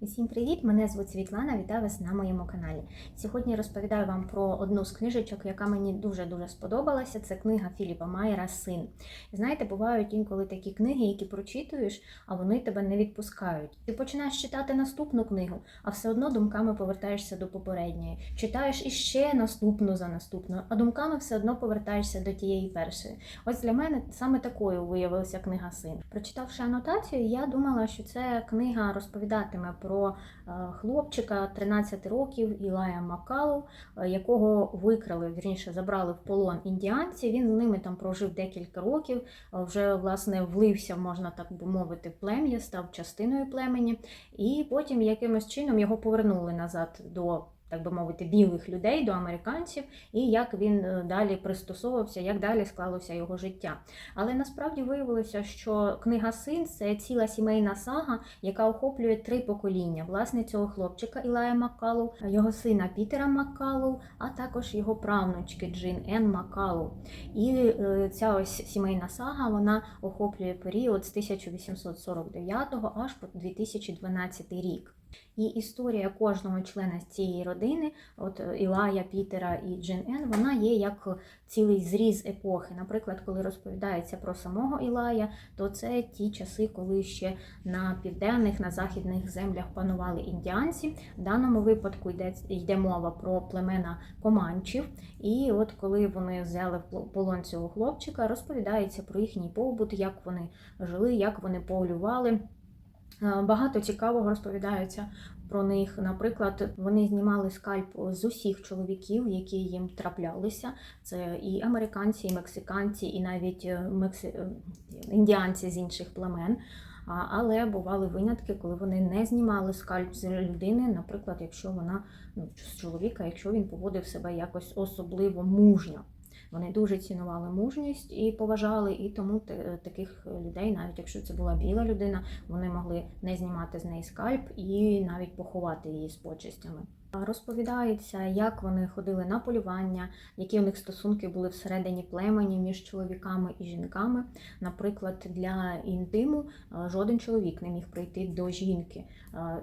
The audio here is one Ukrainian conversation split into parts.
Усім привіт! Мене звуть Світлана. Вітаю вас на моєму каналі. Сьогодні розповідаю вам про одну з книжечок, яка мені дуже дуже сподобалася. Це книга Філіпа Майера Син. Знаєте, бувають інколи такі книги, які прочитуєш, а вони тебе не відпускають. Ти починаєш читати наступну книгу, а все одно думками повертаєшся до попередньої. Читаєш іще наступну за наступною, а думками все одно повертаєшся до тієї першої. Ось для мене саме такою виявилася книга Син. Прочитавши анотацію, я думала, що це книга розповідатиме про е, хлопчика 13 років Ілая Макалу, е, якого викрали, вірніше забрали в полон індіанці. Він з ними там прожив декілька років, е, вже власне влився, можна так би мовити, в плем'я, став частиною племені, і потім якимось чином його повернули назад до. Так би мовити, білих людей до американців, і як він е, далі пристосовувався, як далі склалося його життя. Але насправді виявилося, що книга Син це ціла сімейна сага, яка охоплює три покоління: власне цього хлопчика Ілая Маккалу, його сина Пітера Маккалу, а також його правнучки Джин Ен Маккалу. І е, ця ось сімейна сага вона охоплює період з 1849 аж по 2012 рік. І історія кожного члена цієї родини, от е, Ілая, Пітера і Джин Ен, вона є як цілий зріз епохи. Наприклад, коли розповідається про самого Ілая, то це ті часи, коли ще на південних, на західних землях панували індіанці. В даному випадку йде, йде мова про племена команчів. І от коли вони взяли в полон цього хлопчика, розповідається про їхній побут, як вони жили, як вони полювали. Е, Багато цікавого розповідається про них. Наприклад, вони знімали скальп з усіх чоловіків, які їм траплялися. Це і американці, і мексиканці, і навіть е, мекси... е, індіанці з інших племен. Але бували винятки, коли вони не знімали скальп з людини, наприклад, якщо вона ну, з чоловіка, якщо він поводив себе якось особливо мужньо. Вони дуже цінували мужність і поважали, і тому те- таких людей, навіть якщо це була біла людина, вони могли не знімати з неї скальп і навіть поховати її з почестями. Розповідається, як вони ходили на полювання, які у них стосунки були всередині племені між чоловіками і жінками. Наприклад, для інтиму жоден чоловік не міг прийти до жінки,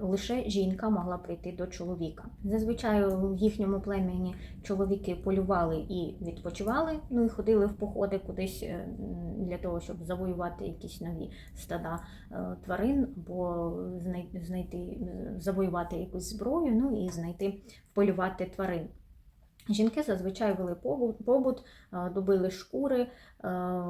лише жінка могла прийти до чоловіка. Зазвичай в їхньому племені чоловіки полювали і відпочивали, ну і ходили в походи кудись е, для того, щоб завоювати якісь нові стада е, тварин, або знайти, е, завоювати якусь зброю, ну і знайти полювати тварин. Жінки зазвичай вели побут, добили шкури, е,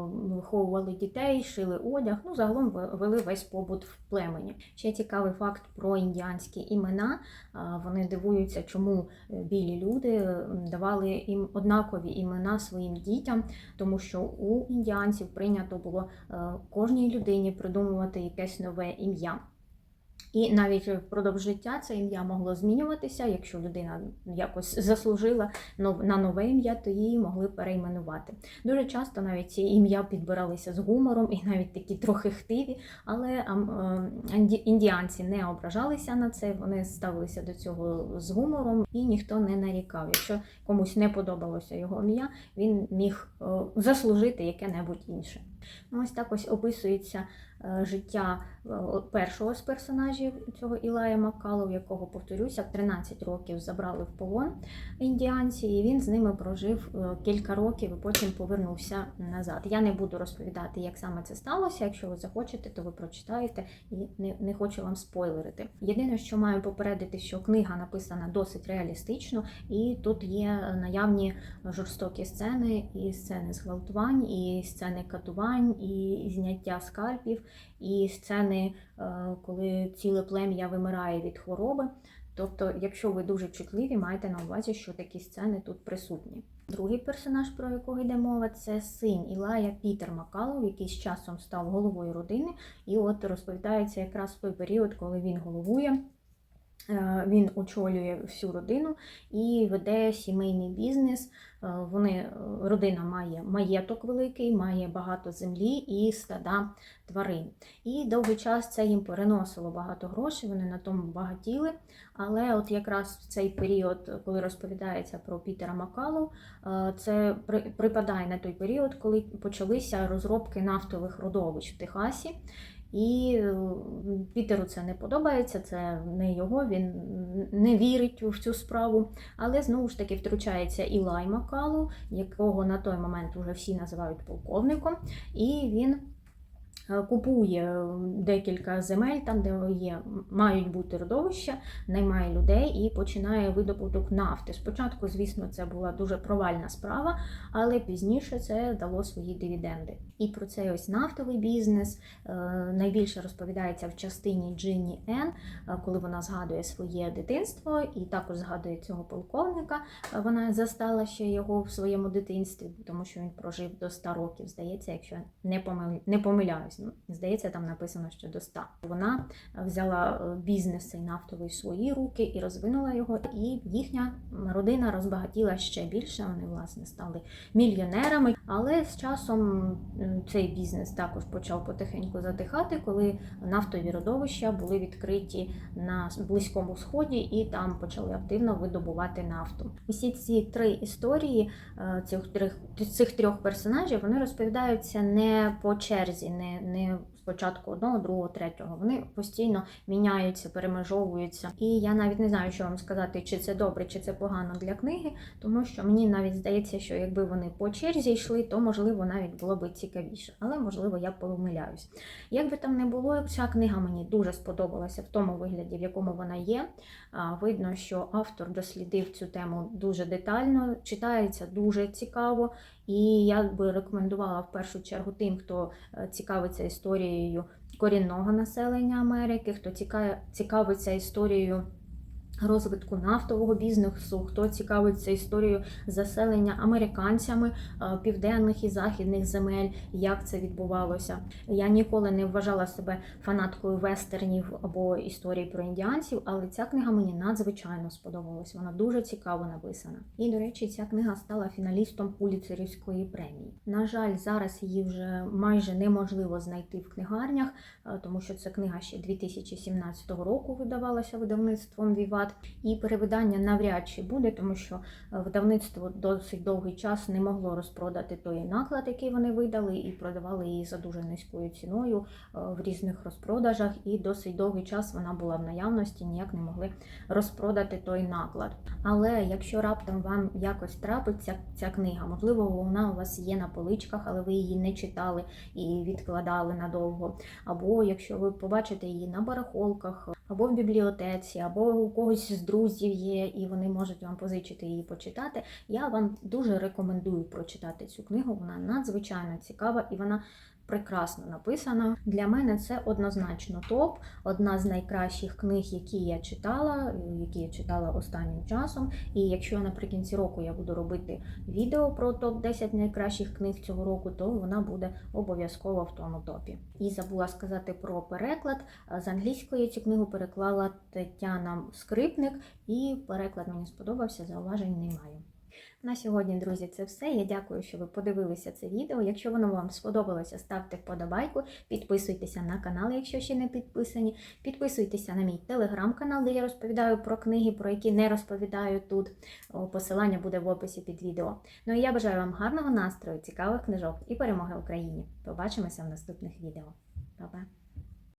виховували дітей, шили одяг. Ну, загалом вели весь побут в племені. Ще цікавий факт про індіанські імена. Вони дивуються, чому е, білі люди давали їм однакові імена своїм дітям, тому що у індіанців прийнято було е, кожній людині придумувати якесь нове ім'я. І навіть впродовж життя це ім'я могло змінюватися. Якщо людина якось заслужила на нове ім'я, то її могли перейменувати. Дуже часто навіть ці ім'я підбиралися з гумором і навіть такі трохи хтиві, але е, індіанці не ображалися на це, вони ставилися до цього з гумором і ніхто не нарікав. Якщо комусь не подобалося його ім'я, він міг е, заслужити яке-небудь інше. Ну, ось так ось описується е, життя е, першого з персонажів цього Ілая Маккалу, якого, повторюся, 13 років забрали в полон індіанці, і він з ними прожив е, кілька років і потім повернувся назад. Я не буду розповідати, як саме це сталося. Якщо ви захочете, то ви прочитаєте і не, не хочу вам спойлерити. Єдине, що маю попередити, що книга написана досить реалістично, і тут є наявні жорстокі сцени, і сцени зґвалтувань, і сцени катувань, і зняття скальпів, і сцени, е, коли ціле плем'я вимирає від хвороби. Тобто, якщо ви дуже чутливі, майте на увазі, що такі сцени тут присутні. Другий персонаж, про якого йде мова, це син Ілая Пітер Макалов, який з часом став головою родини, і от розповідається якраз той період, коли він головує. Е, Він очолює всю родину і веде сімейний бізнес. Е, Вони, е, родина має маєток великий, має багато землі і стада тварин. І довгий час це їм переносило багато грошей, вони на тому багатіли. Але от якраз в цей період, коли розповідається про Пітера Макалу, це припадає на той період, коли почалися розробки нафтових родовищ в Техасі. І Пітеру це не подобається, це не його, він не вірить в цю справу. Але знову ж таки втручається Ілай Макалу, якого на той момент вже всі називають полковником, і він. Е, Купує декілька земель, там, де є, мають бути родовища, наймає людей і починає видобуток нафти. Спочатку, звісно, це була дуже провальна справа, але пізніше це дало свої дивіденди. І про цей ось нафтовий бізнес е, найбільше розповідається в частині Джинні е, коли вона згадує своє дитинство і також згадує цього полковника. Е, Вона застала ще його в своєму дитинстві, тому що він прожив до 100 років, здається, якщо не помиляюсь. Ну, здається, там написано, що до 100. Вона взяла е, бізнес цей нафтовий в свої руки і розвинула його. І їхня родина розбагатіла ще більше. Вони власне стали мільйонерами. Але з часом цей бізнес також почав потихеньку затихати, коли нафтові родовища були відкриті на близькому сході, і там почали активно видобувати нафту. Усі ці три історії е, цих трьох цих трьох персонажів вони розповідаються не по черзі, не, не спочатку одного, другого, третього. Вони постійно міняються, перемежовуються. І я навіть не знаю, що вам сказати, чи це добре, чи це погано для книги, тому що мені навіть здається, що якби вони по черзі йшли, то можливо навіть було б цікавіше. Але можливо я помиляюсь. Як би там не було, ця книга мені дуже сподобалася в тому вигляді, в якому вона є. Видно, що автор дослідив цю тему дуже детально, читається дуже цікаво. І я би рекомендувала в першу чергу тим, хто е, цікавиться історією корінного населення Америки, хто цікавиться історією розвитку нафтового бізнесу, хто цікавиться історією заселення американцями е, південних і західних земель, як це відбувалося. Я ніколи не вважала себе фанаткою вестернів або історій про індіанців, але ця книга мені надзвичайно сподобалась. Вона дуже цікаво написана. І, до речі, ця книга стала фіналістом Пуліцерівської премії. На жаль, зараз її вже майже неможливо знайти в книгарнях, е, тому що ця книга ще 2017 року видавалася видавництвом Віват. І перевидання навряд чи буде, тому що е, видавництво досить довгий час не могло розпродати той наклад, який вони видали, і продавали її за дуже низькою ціною е, в різних розпродажах. І досить довгий час вона була в наявності, ніяк не могли розпродати той наклад. Але якщо раптом вам якось трапиться ця книга, можливо, вона у вас є на поличках, але ви її не читали і відкладали надовго. Або якщо ви побачите її на барахолках, або в бібліотеці, або у когось з друзів є, і вони можуть вам позичити її почитати. Я вам дуже рекомендую прочитати цю книгу. Вона надзвичайно цікава і вона прекрасно написана. Для мене це однозначно топ, одна з найкращих книг, які я читала, які я читала останнім часом. І якщо наприкінці року я буду робити відео про топ 10 найкращих книг цього року, то вона буде обов'язково в тому топі. І забула сказати про переклад. З англійської цю книгу переклала Тетяна Скрипник, і переклад мені сподобався, зауважень немає. На сьогодні, друзі, це все. Я дякую, що ви подивилися це відео. Якщо воно вам сподобалося, ставте вподобайку, підписуйтеся на канал, якщо ще не підписані. Підписуйтеся на мій телеграм-канал, де я розповідаю про книги, про які не розповідаю тут. Посилання буде в описі під відео. Ну і я бажаю вам гарного настрою, цікавих книжок і перемоги Україні. Побачимося в наступних відео. Па-па!